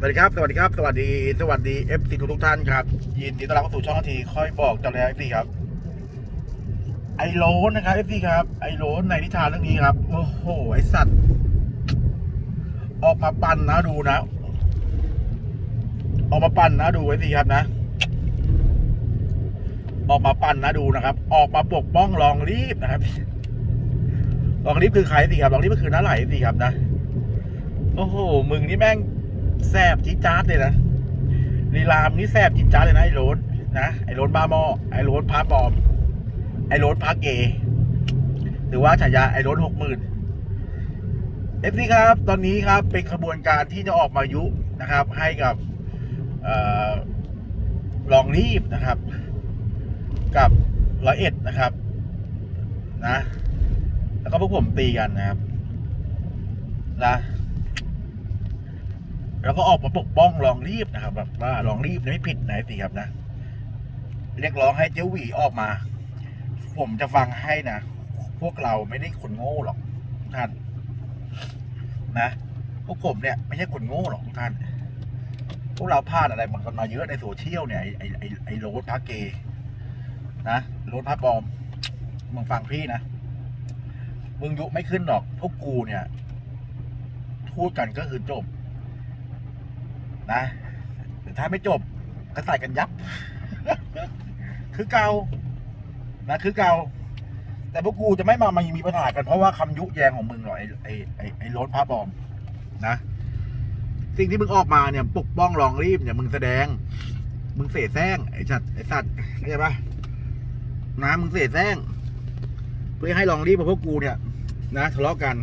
สวัสดีครับ สวัสดีครับ สวัสดี สวัสดีเอฟซีทุกทุกท่านครับ ยินดีต้อนรับเข้าสู่ช่องทีค่อยบอกจังเลยเอฟซีครับ ไอโรนนะครับเอฟซีครับ ไอโรนในนิทานเรื่องนี้ครับ โอ้โห ไอสัตว์ ออกมาปั่นนะดูนะ ออกมาปั่นนะดูเอฟซีครับนะ ออกมาปั่นนะดูนะครับ ออกมาปกป้องลองรีบนะครับลองรีบคือใครสิครับลองรีบก็คือน้าไหลสิครับนะ โอ้โห มึงนี่แม่ง แสบจี๊ดจ๊าดเลยนะลีลามนี่แสบจี๊ดจ๊าดเลยนะไอ้โรนนะไอ้โรนบ้าหม้อไอ้โรนพาปอม ไอ้โรนพาเกย์หรือว่าฉายาไอ้โรนหกหมื่นเอฟซีครับ ตอนนี้ครับเป็นขบวนการที่จะออกมายุนะครับ ให้กับออลองรีบนะครับ กับร้อยเอ็ดนะครับ นะ แล้วก็พวกผมตีกันนะครับนะ แล้วก็ออกมาปกป้องลองรีบนะครับ แบบว่าลองรีบไม่ผิดไหนสิครับนะ เรียกร้องให้เจ้าหวีออกมา ผมจะฟังให้นะ พวกเราไม่ได้คนโง่หรอกทุกท่าน นะพวกผมเนี่ยไม่ใช่คนโง่หรอกทุกท่าน พวกเราพลาดอะไรมันกันมาเยอะในโซเชียลเนี่ยไอไอไอไอโรดพระเกย์นะโรดพระปอมมึงฟังพี่นะมึงยุไม่ขึ้นหรอกพวกกูเนี่ยพูดกันก็คือจบ นะแต่ถ้าไม่จบก็ใส่กันยับ คือเก่านะ คือเก่า แต่พวกกูจะไม่มามามีปัญหากันเพราะว่าคำยุแยงของมึงหรอไอ้ไอ้ไอ้ไอ้ล้นพระบอม นะ สิ่งที่มึงออกมาเนี่ย ปกป้องรองรีบเนี่ยมึงแสดง มึงเสแสร้งไอ้สัตว์ไอ้สัตว์เข้าใจปะนะมึงเสแสร้งเพื่อให้รองรีบกับพวกกูเนี่ย นะทะเลาะกัน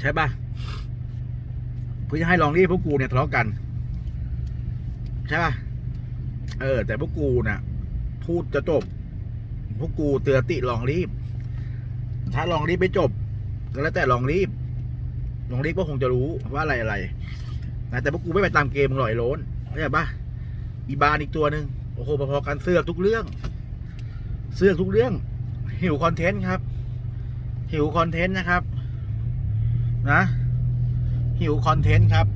ใช่ปะ เพื่อจะให้ลองรีบพวกกูเนี่ยทะเลาะกัน ใช่ป่ะเออ แต่พวกกูน่ะ พูดจะจบ พวกกูเตือนติลองรีบ ถ้าลองรีบไม่จบ ก็แล้วแต่ลองรีบลองรีบก็คงจะรู้ว่าอะไรอะไรนะแต่พวกกูไม่ไปตามเกมหรอกไอ้โล้นเข้าใจป่ะอีบานอีกตัวหนึ่งโอ้โหพอๆกันเสื้อทุกเรื่อง เสื้อทุกเรื่อง หิวคอนเทนต์ครับ หิวคอนเทนต์นะครับ นะ หิวคอนเทนต์ครับ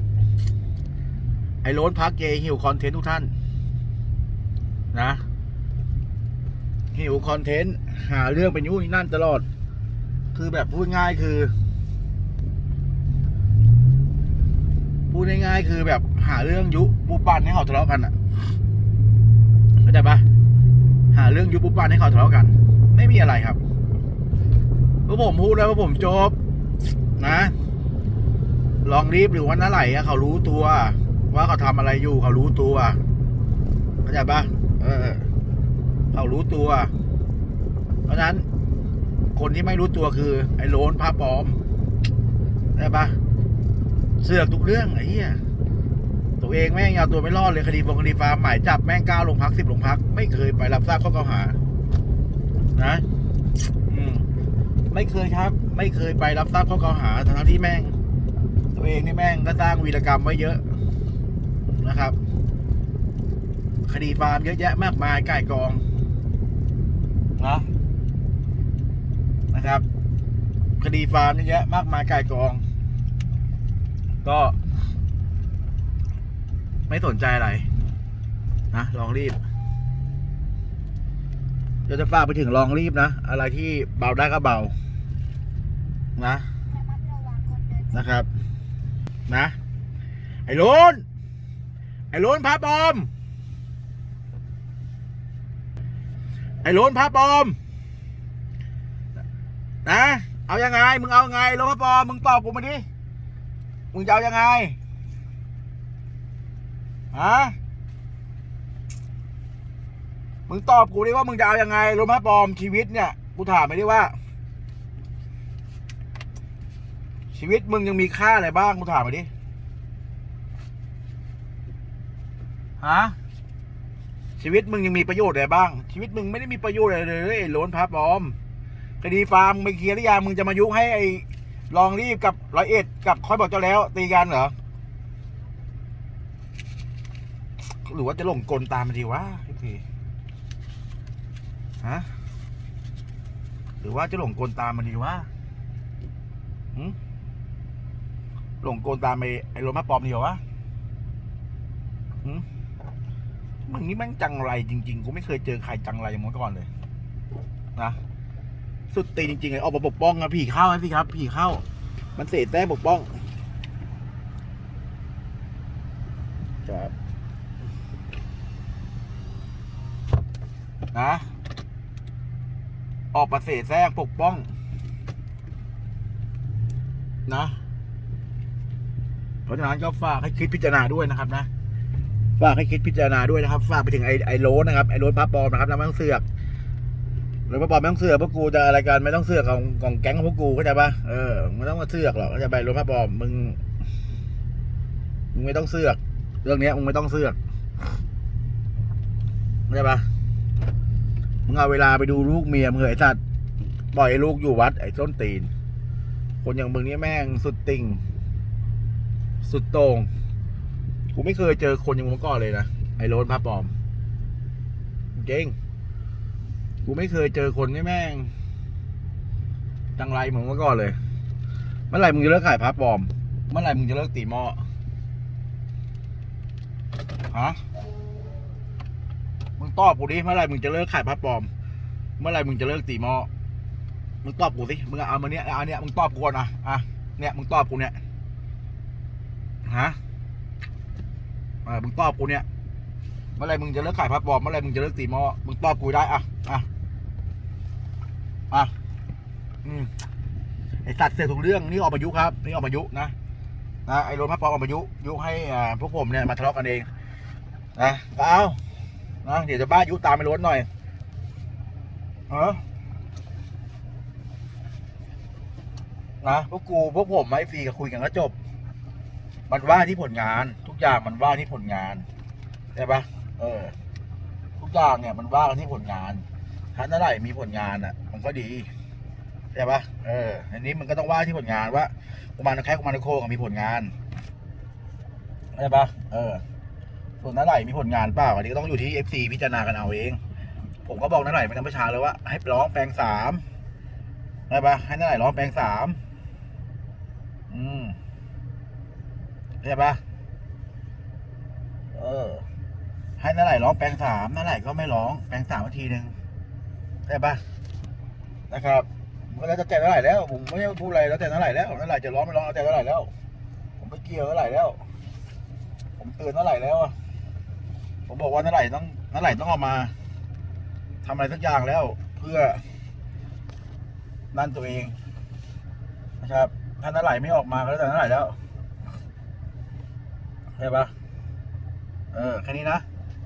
ไอ้โรนพักเกยหิวคอนเทนต์ทุกท่าน นะ หิวคอนเทนต์หาเรื่องไปยุ่นนี่นั่นตลอด คือแบบพูดง่ายคือ พูดง่ายๆคือแบบหาเรื่องยุบุปปันให้เขาทะเลาะกันอะเข้าใจปะหาเรื่องยุบุปปันให้เขาทะเลาะกัน ไม่มีอะไรครับพวกผมพูดแล้วว่าผมจบ นะ ลองรีบหรือว่าน้าไหลเขารู้ตัว ว่าเขาทำอะไรอยู่เขารู้ตัวเข้าใจปะเออ เขารู้ตัว เพราะนั้น คนที่ไม่รู้ตัวคือ ไอ้โลนผ้าปลอมเข้าใจปะเสือกทุกเรื่องไอ้เหี้ยตัวเองแม่งเอาตัวไม่รอดเลยคดีฟงคดีฟาร์มหมายจับแม่งก้าลงพักสิบลงพัก ไม่เคยไปรับทราบข้อกล่าวหา นะไม่เคยครับ ไม่เคยไปรับทราบข้อกล่าวหาทั้งที่แม่ง ตัวเองนี่แม่งก็สร้างวีรกรรมไว้เยอะนะครับ คดีฟาร์มเยอะแยะมากมายก่ายกองนะนะครับ คดีฟาร์มเยอะแยะมากมายก่ายกอง ก็ ไม่สนใจอะไรนะลองรีบเดี๋ยวจะฝากไปถึงลองรีบนะ อะไรที่เบาได้ก็เบา นะ นะครับ นะ ไอ้โลนไอ้โลนพระปอม ไอ้โลนพระปอม นะ เอายังไง มึงเอายังไงโลนพระปอม มึงตอบกูมาดิ มึงจะเอายังไงฮะมึงตอบกูดิว่ามึงจะเอายังไงโลนพระปอมชีวิตเนี่ย กูถามไปดิว่า ชีวิตมึงยังมีค่าอะไรบ้างกูถามมาดิ ฮะ ชีวิตมึงยังมีประโยชน์อะไรบ้าง ชีวิตมึงไม่ได้มีประโยชน์อะไรเลยไอ้โล้นพับอมคดีฟาร์มไม่เคลียร์หรือยังมึงจะมายุให้ไอ้ลองรีบกับร้อยเอ็ดกับคอยบอกเจ้าแล้วตีกันเหรอ หรือว่าจะหลงกลตามมันดีวะพี่ฮะ หรือว่าจะหลงกลตามมันดีวะหืม หลงโกนตามไอ้ไอ้รถมาปลอมเดียววะมมึงนี่แม่งจังไรจริง ๆ กูไม่เคยเจอใครจังไรอย่างนี้มาก่อนเลย นะ สุดตีจริงๆเลยออกมาปกป้องครับผีเข้าไหมพี่ครับ ผีเข้า มันเสแสร้ปกป้อง ครับ นะ ออกมาเสแสร้งปกป้อง นะ เพราะฉะนั้นก็ฝากให้คิดพิจารณาด้วยนะครับนะฝากให้คิดพิจารณาด้วยนะครับ ฝากไปถึงไอไอโรสนะครับไอโรสพระปอมนะครับแล้วไม่ต้องเสือกหรือพระปอมไม่ต้องเสือกพวกกูจะอะไรกันไม่ต้องเสือกของของแก๊งของพวกกูเข้าใจปะเออไม่ต้องมาเสือกหรอกเข้าใจไปโรสพระปอมมึงมึงไม่ต้องเสือก เรื่องนี้มึงไม่ต้องเสือกเข้าใจปะมึงเอาเวลาไปดูลูกเมียมึงเหรอไอสัตว์ปล่อยลูกอยู่วัดไอ้ต้นตีน คนอย่างมึงนี่แม่งสุดติ่ง สุดโต่งกูไม่เคยเจอคนอย่างมึงมาก่อนเลยนะไอ้โรนพระปลอมจริงกูไม่เคยเจอคนที่แม่งจังไรเหมึงมาก่อนเลย เมื่อไหร่มึงจะเลิกขายพระปลอม เมื่อไหร่มึงจะเลิกตีหม้อฮะมึงตอบกูดิเมื่อไหร่มึงจะเลิกขายพระปลอม เมื่อไหร่มึงจะเลิกตีหม้อมึงตอบกูสิมึงเอามาเนี้ยเอาเนี้ยมึงตอบกูก่อนนะอะเนี่ยมึงตอบกูเนี่ย ฮะอ่ามึงตอบกูเนี่ย เมื่อไรมึงจะเลิกขายพระปอมเมื่อไรมึงจะเลิกตีมอ มึงตอบกูได้ อะ อะ อะ อืมไอสัตว์เสียทุกเรื่องนี่ออกมายุครับ นี่ออกมายุนะ นะไอโรนพระปอมออกมายุยุให้อ่าพวกผมเนี่ยมาทะเลาะกันเอง นะก็เอานะเดี๋ยวจะบ้ายุตามไปรถหน่อยเออนะพวกกูพวกผมไอ้ฟรีกับคุยกันก็จบ มันว่าที่ผลงาน ทุกอย่างมันว่าที่ผลงานใช่ปะเออ ทุกอย่างเนี่ยมันว่ากันที่ผลงานถ้าเมื่อไหร่มีผลงานอะ มันก็ดีใช่ปะเอออันนี้มันก็ต้องว่าที่ผลงานว่ากุมารนกแค่กุมารนกโคกับมีผลงานใช่ปะเออ ส่วนน้าไหลมีผลงานเปล่าอันนี้ก็ต้องอยู่ที่เอฟซีพิจารณากันเอาเอง ผมก็บอกน้าไหลไม่ต้องไปช้าเลยว่า ให้ร้องแปลงสามใช่ปะให้น้าไหลร้องแปลงสามอืม ใช่ปะเออ ให้น้าไหลร้องแปลงสามน้าไหลก็ไม่ร้อง แปลงสามนาทีหนึ่งใช่ปะนะครับมันก็แล้วแต่น้าไหลแล้ว ผมไม่ได้พูดอะไรแล้วแต่น้าไหลแล้วน้าไหลจะร้องไม่ร้องแล้วแต่น้าไหลแล้ว ผมไม่เกี่ยวน้าไหลแล้ว ผมเตือนน้าไหลแล้วอะผมบอกว่าน้าไหลต้องน้าไหลต้องออกมาทำอะไรสักอย่างแล้ว เพื่อ นั่นตัวเองนะครับ ถ้าน้าไหลไม่ออกมาก็แล้วแต่น้าไหลแล้ว ใช่ปะเออแค่นี้นะ